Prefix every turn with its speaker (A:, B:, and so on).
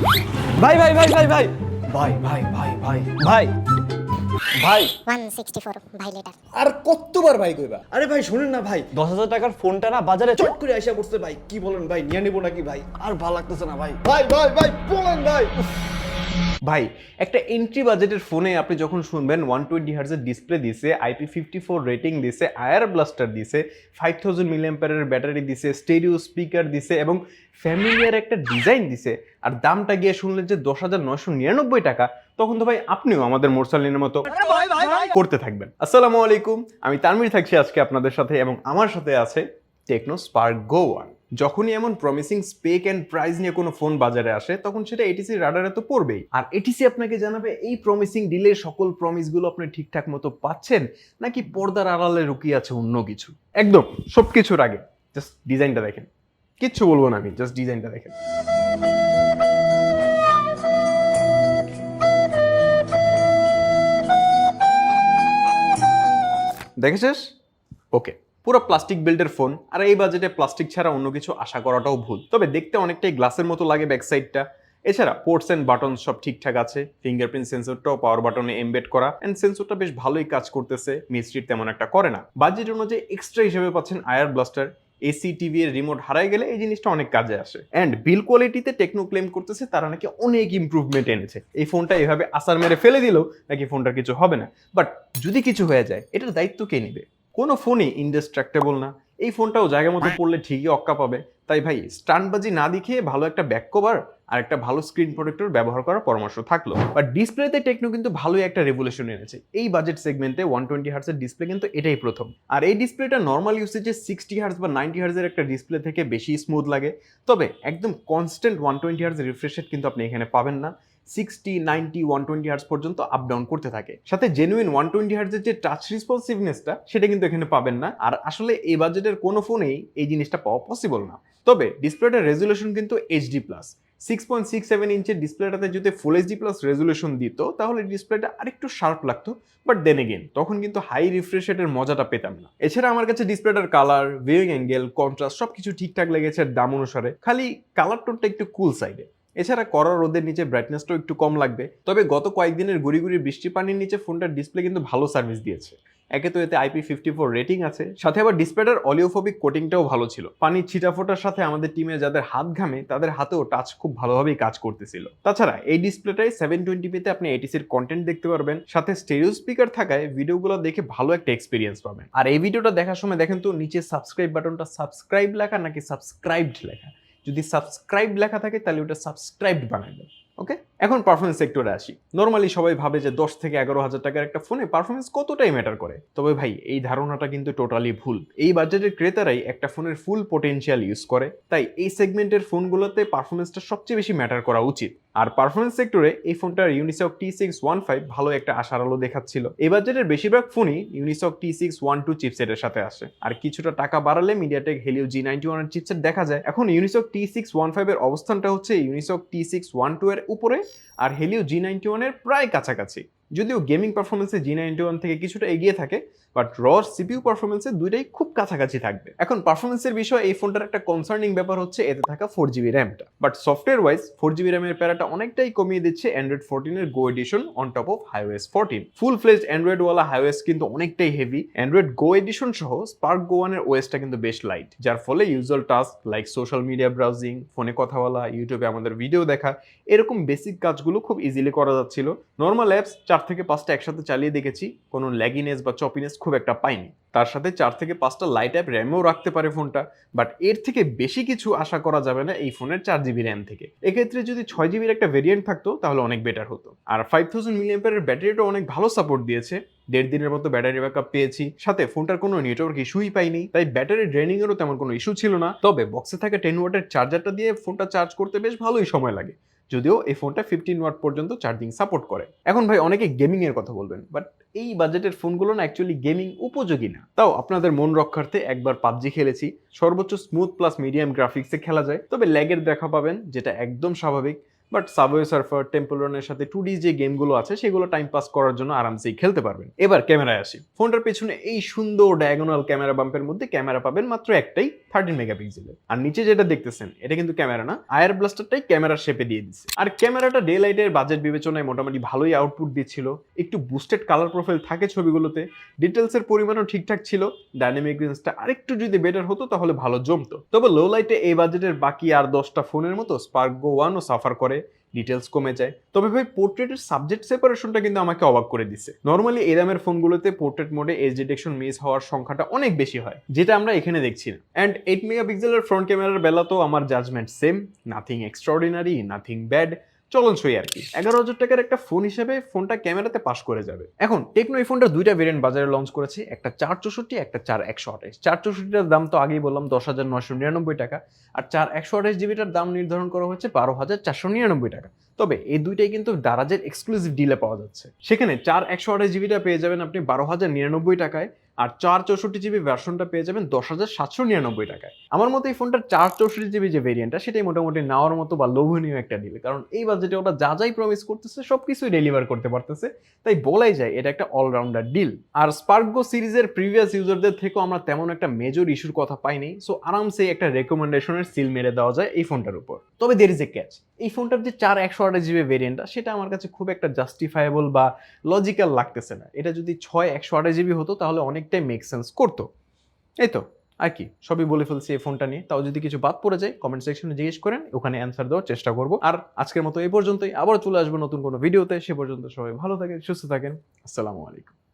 A: ভাই ভাই ভাই ভাই ভাই। ভাই ভাই ভাই ভাই ভাই। ভাই।
B: 164 ভাই লেটার
C: আর কতবার ভাই কইবা?
A: আরে ভাই শুনেন না ভাই। দশ হাজার টাকার ফোনটা না বাজারে চট করে আইসা পড়ছে ভাই। কি বলেন ভাই নিয়ে নিব নাকি ভাই? আর ভালো লাগতেছে না ভাই।
C: ভাই ভাই ভাই বলেন ভাই।
D: ভাই একটা এন্ট্রি বাজেটের ফোনে আপনি যখন শুনবেন ওয়ান টোয়েন্টি হার্জের ডিসপ্লে দিছে আইপি ফিফটি ফোর রেটিং দিছে আয়ার ব্লাস্টার দিছে ফাইভ থাউজেন্ড মিলিয়াম্পারের ব্যাটারি দিছে স্টেরিও স্পিকার দিছে এবং ফ্যামিলিয়ার একটা ডিজাইন দিছে। আর দামটা গিয়ে শুনলেন যে দশ হাজার নয়শো নিরানব্বই টাকা তখন তো ভাই আপনিও আমাদের মোরসালিনের মতো করতে থাকবেন। আসসালামু আলাইকুম আমি তানমির থাকছি আজকে আপনাদের সাথে এবং আমার সাথে আছে টেকনো স্পার্ক গো ওয়ান যখনই এমন প্রমিসিং স্পেক অ্যান্ড প্রাইস নিয়ে কোনো ফোন বাজারে আসে, তখন সেটা এটিসি রাডারে তো পড়বেই। আর এটিসি আপনাকে জানাবে, এই প্রমিসিং ডিলে সকল প্রমিসগুলো আপনি ঠিকঠাক মতো পাচ্ছেন, নাকি পর্দার আড়ালে লুকিয়ে আছে অন্য কিছু? একদম সব কিছুর আগে। জাস্ট ডিজাইনটা দেখেন। কিচ্ছু বলব না আমি জাস্ট ডিজাইনটা দেখেন। দেখেছিস? ওকে পুরো প্লাস্টিক বিল্ডের ফোন আর এই বাজেটে প্লাস্টিক ছাড়া অন্য কিছু আশা করাটাও ভুল। তবে দেখতে অনেকটাই গ্লাসের মতো লাগে ব্যাক সাইডটা এছাড়া পোর্টস অ্যান্ড বাটন সব ঠিকঠাক আছে। ফিঙ্গারপ্রিন্ট সেন্সরটাও পাওয়ার বাটনে এমবেড করা অ্যান্ড সেন্সরটা বেশ ভালোই কাজ করতেছে মিস্ট্রির তেমন একটা করে না। বাজেট অনুযায়ী এক্সট্রা হিসেবে পাচ্ছেন আয়ার ব্লাস্টার এসি টিভি এর রিমোট হারাই গেলে এই জিনিসটা অনেক কাজে আসে। অ্যান্ড বিল কোয়ালিটিতে টেকনো ক্লেম করতেছে, তারা নাকি অনেক ইমপ্রুভমেন্ট এনেছে। এই ফোনটা এভাবে আসার মেরে ফেলে দিলেও নাকি ফোনটার কিছু হবে না। বাট যদি কিছু হয়ে যায়, এটার দায়িত্ব কে নেবে? কোনো ফোনই ইনডিস্ট্রাক্টেবল না। এই ফোনটাও জায়গা মতো পড়লে ঠিকই অক্কা পাবে। তাই ভাই, স্টান্টবাজি না দেখিয়ে ভালো একটা ব্যাক কভার আর একটা ভালো স্ক্রিন প্রোটেক্টর ব্যবহার করার পরামর্শ থাকল। বাট ডিসপ্লেতে টেকনো কিন্তু ভালোই একটা রেভলিউশন এনেছে। এই বাজেট সেগমেন্টে ওয়ান টোয়েন্টি হার্সের ডিসপ্লে কিন্তু এটাই প্রথম। আর এই ডিসপ্লেটা নর্মাল ইউসেজে সিক্সটি হার্স বা নাইনটি হার্সের একটা ডিসপ্লে থেকে বেশি স্মুথ লাগে। তবে একদম constant one twenty hertz refresh কিন্তু আপনি এখানে পাবেন না। Sixty ninety one twenty hertz পর্যন্ত আপ ডাউন করতে থাকে। সাথে জেনুইন ওয়ান টোয়েন্টি হার্সের যে টাচ রিসপন্সিভনেসটা সেটা কিন্তু এখানে পাবেন না। আর আসলে এই বাজেটের কোনো ফোনেই এই জিনিসটা পাওয়া পসিবল না। তবে ডিসপ্লেটার রেজুলেশন কিন্তু HD plus six point six seven ইঞ্চের ডিসপ্লেটাতে যদি ফুল এইচডি প্লাস রেজুলেশন দিত, তাহলে ডিসপ্লেটা আরেকটু শার্প লাগতো। বাট দেন এগেন তখন কিন্তু হাই রিফ্রেশ রেটের মজাটা পেতাম না। এছাড়া আমার কাছে ডিসপ্লেটার কালার ভিউইং অ্যাঙ্গেল কন্ট্রাস্ট সব কিছু ঠিকঠাক লেগেছে দাম অনুসারে। খালি কালার টোনটা একটু কুল সাইডে এছাড়া কড়া রোদের নিচে ব্রাইটনেসটাও একটু কম লাগবে। তবে গত কয়েকদিনের গুড়ি গুড়ি বৃষ্টি পানির নিচে ফোনটার ডিসপ্লে কিন্তু ভালো সার্ভিস দিয়েছে। একে তো এতে আইপি ফিফটি ফোর রেটিং আছে, সাথে আবার ডিসপ্লেটার অলিওফোবিক কোটিংটাও ভালো ছিল। পানির ছিটাফোটার সাথে আমাদের টিমে যাদের হাত ঘামে, তাদের হাতেও টাচ খুব ভালোভাবেই কাজ করতেছিল। তাছাড়া এই ডিসপ্লেটাই সেভেন টোয়েন্টি পিতে আপনি এটিসির কন্টেন্ট দেখতে পারবেন, সাথে স্টেরিও স্পিকার থাকায় ভিডিওগুলো দেখে ভালো একটা এক্সপিরিয়েন্স পাবেন। আর এই ভিডিওটা দেখার সময় দেখেন তো, নিচে সাবস্ক্রাইব বাটনটা সাবস্ক্রাইব লেখা নাকি সাবস্ক্রাইবড লেখা? যদি সাবস্ক্রাইব লেখা থাকে তাহলে ওটা সাবস্ক্রাইবড বানাবেন ওকে? এখন পারফরমেন্স সেক্টরে আসি। নর্মালি সবাই ভাবে যে দশ থেকে এগারো হাজার টাকার একটা ফোনে পারফরমেন্স কতটাই ম্যাটার করে? তবে ভাই, এই ধারণাটা কিন্তু টোটালি ভুল। এই বাজেটের ক্রেতারাই একটা ফোনের ফুল পোটেনশিয়াল ইউজ করে। তাই এই সেগমেন্টের ফোনগুলোতে পারফরমেন্সটা সবচেয়ে বেশি ম্যাটার করা উচিত। আর পারফরমেন্স সেক্টরে এই ফোনটার Unisoc T six one five ভালো একটা আশার আলো দেখাচ্ছিল। এই বাজেটের বেশিরভাগ ফোনই Unisoc T six one two চিপসেটের সাথে আসে। আর কিছুটা টাকা বাড়ালে মিডিয়াটেক হেলিও জি নাইনটি ওয়ানের চিপসেট দেখা যায়। এখন ইউনিসক টি সিক্স ওয়ান ফাইভের অবস্থানটা হচ্ছে Unisoc T six one two এর উপরে। আর হেলিও জি নাইনটি ওয়ানের প্রায় কাছাকাছি। যদিও গেমিং পারফরমেন্সে জি নাইনটি ওয়ান থেকে কিছুটা এগিয়ে থাকে বাট রর সিপিইউ পারফরমেন্সে দুইটাই খুব কাছাকাছি থাকবে। এখন পারফরমেন্সের বিষয়ে এই ফোনটার একটা কনসার্নিং ব্যাপার হচ্ছে, এতে থাকা four GB র্যামটা but software wise four GB র্যামের প্যারাটা অনেকটাই কমিয়ে দিচ্ছে Android ফোরটিনের Go edition on top of HiOS fourteen full fledged অ্যান্ড্রয়েডওয়ালা HiOS কিন্তু অনেকটাই হেভি অ্যান্ড্রয়েড গো এডিশন সহ স্পার্ক গো ওয়ানের ওয়েসটা কিন্তু বেশ লাইট যার ফলে usual task like social media browsing ফোনে কথা বলা ইউটিউবে আমাদের ভিডিও দেখা, এরকম বেসিক কাজগুলো খুব ইজিলি করা যাচ্ছিল। নর্মাল অ্যাপস চার থেকে পাঁচটা একসাথে চালিয়ে দেখেছি, কোনো ল্যাগিনেস বা চপিনেস খুব একটা পাইনি। তার সাথে চার থেকে পাঁচটা লাইট অ্যাপ র্যামও রাখতে পারে ফোনটা বাট এর থেকে বেশি কিছু আশা করা যাবে না এই ফোনের চার জিবি র্যাম থেকে। এক্ষেত্রে যদি ছয় জিবির একটা ভেরিয়েন্ট থাকতো, তাহলে অনেক বেটার হতো। আর ফাইভ থাউজেন্ড মিলিয়ামের ব্যাটারিটা অনেক ভালো সাপোর্ট দিয়েছে। দেড় দিনের মতো ব্যাটারি ব্যাকআপ পেয়েছি। সাথে ফোনটার কোনো নেটওয়ার্ক ইস্যুই পাইনি। তাই ব্যাটারি ড্রেনিং এরও তেমন কোনো ইস্যু ছিল না। তবে বক্সে থাকা টেন ওয়াটের চার্জারটা দিয়ে ফোনটা চার্জ করতে বেশ ভালোই সময় লাগে। যদিও এই ফোনটা ফিফটিন ওয়াট পর্যন্ত চার্জিং সাপোর্ট করে। এখন ভাই অনেকে গেমিং এর কথা বলবেন বাট এই বাজেটের ফোনগুলো না অ্যাকচুয়ালি গেমিং উপযোগী না। তাও আপনাদের মন রক্ষার্থে একবার পাবজি খেলেছি, সর্বোচ্চ স্মুথ প্লাস মিডিয়াম গ্রাফিক্সে খেলা যায়, তবে ল্যাগের দেখা পাবেন, যেটা একদম স্বাভাবিক। বাট সাবওয়ে সার্ফার টেম্পল রানের সাথে টু ডি যে গেমগুলো আছে, সেগুলো টাইম পাস করার জন্য আরামসেই খেলতে পারবেন। এবার ক্যামেরায় আসি। ফোনটার পেছনে এই সুন্দর ডায়াগোনাল ক্যামেরা বাম্পের মধ্যে ক্যামেরা পাবেন মাত্র একটাই থার্টিন মেগাপিক্সেলের আর নিচে যেটা দেখতেছেন, এটা কিন্তু ক্যামেরা না, আয়ার ব্লাস্টারটাই ক্যামেরার শেপে দিয়ে দিচ্ছে আর ক্যামেরাটা ডে লাইটের বাজেট বিবেচনায় মোটামুটি ভালোই আউটপুট দিচ্ছিল। একটু বুস্টেড কালার প্রোফাইল থাকে ছবিগুলোতে ডিটেলসের পরিমাণও ঠিকঠাক ছিল ডাইনামিক রেঞ্জটা আরেকটু যদি বেটার হতো তাহলে ভালো জমতো। তবে লো লাইটে এই বাজেটের বাকি আর দশটা ফোনের মতো স্পার্ক গো ওয়ানও সাফার করে। ডিটেলস কমে যায়। তবে ভাই পোর্ট্রেটের সাবজেক্ট সেপারেশনটা কিন্তু আমাকে অবাক করে দিছে। নর্মালি এই দামের ফোনগুলোতে পোর্ট্রেট মোডে এজ ডিটেকশন মিস হওয়ার সংখ্যাটা অনেক বেশি হয়, যেটা আমরা এখানে দেখছি না। অ্যান্ড এইট মেগাপিক্সেলের ফ্রন্ট ক্যামেরার বেলা তো আমার judgement same nothing extraordinary nothing bad চলনসই আর কি। এগারো হাজার টাকার একটা ফোন হিসেবে ফোনটা ক্যামেরাতে পাস করে যাবে। এখন টেকনো এই ফোনটা দুইটা ভেরিয়েন্ট বাজারে লঞ্চ করেছে। একটা চার চৌষট্টি, একটা চার একশো আঠাশ। চার চৌষট্টিটার দাম তো আগেই বললাম, দশ হাজার নয়শো নিরানব্বই টাকা। আর চার একশো আঠাশ জিবিটার দাম নির্ধারণ করা হয়েছে বারো হাজার চারশো নিরানব্বই টাকা। তবে এই দুইটাই কিন্তু দারাজের এক্সক্লুসিভ ডিলে পাওয়া যাচ্ছে। সেখানে চার একশো আঠাশ জিবিটা পেয়ে যাবেন আপনি বারো হাজার নিরানব্বই টাকায়। আর চার চৌষট্টি জিবি ভার্সনটা পেয়ে যাবেন দশ হাজার সাতশো নিরানব্বই টাকায়। আমার মতো এই ফোনটার চার চৌষট্টি জিবি যে ভেরিয়েন্টটা সেটাই মোটামুটি নেওয়ার মতো বা লোভনীয় একটা ডিল কারণ এই বাজেটে ওরা যা যাই প্রমিস করতেছে সব কিছুই ডেলিভার করতে পারতেছে। তাই বলাই যায়, এটা একটা অলরাউন্ডার ডিল আর স্পার্কগো সিরিজের প্রিভিয়াস ইউজারদের থেকেও আমরা তেমন একটা মেজর ইস্যুর কথা পাইনি সো আরামসে একটা রেকমেন্ডেশনের সিল মেরে দেওয়া যায় এই ফোনটার উপর। তবে দের ইজ এ ক্যাচ এই ফোনটার যে চার একশো আঠাশ জিবি ভেরিয়েন্টটা সেটা আমার কাছে খুব একটা জাস্টিফায়েবল বা লজিক্যাল লাগতেছে না। এটা যদি ছয় একশো আঠাশ জিবি হতো, তাহলে অনেকটাই মেক সেন্স করতো। এই তো আর কি, সবই বলে ফেলছি এই ফোনটা নিয়ে। তাও যদি কিছু বাদ পড়ে যায় কমেন্ট সেকশনে জিজ্ঞেস করেন, ওখানে অ্যান্সার দেওয়ার চেষ্টা করব। আর আজকের মতো এই পর্যন্তই। আবার চলে আসব নতুন কোনো ভিডিওতে সে পর্যন্ত সবাই ভালো থাকেন, সুস্থ থাকেন। আসসালামু আলাইকুম।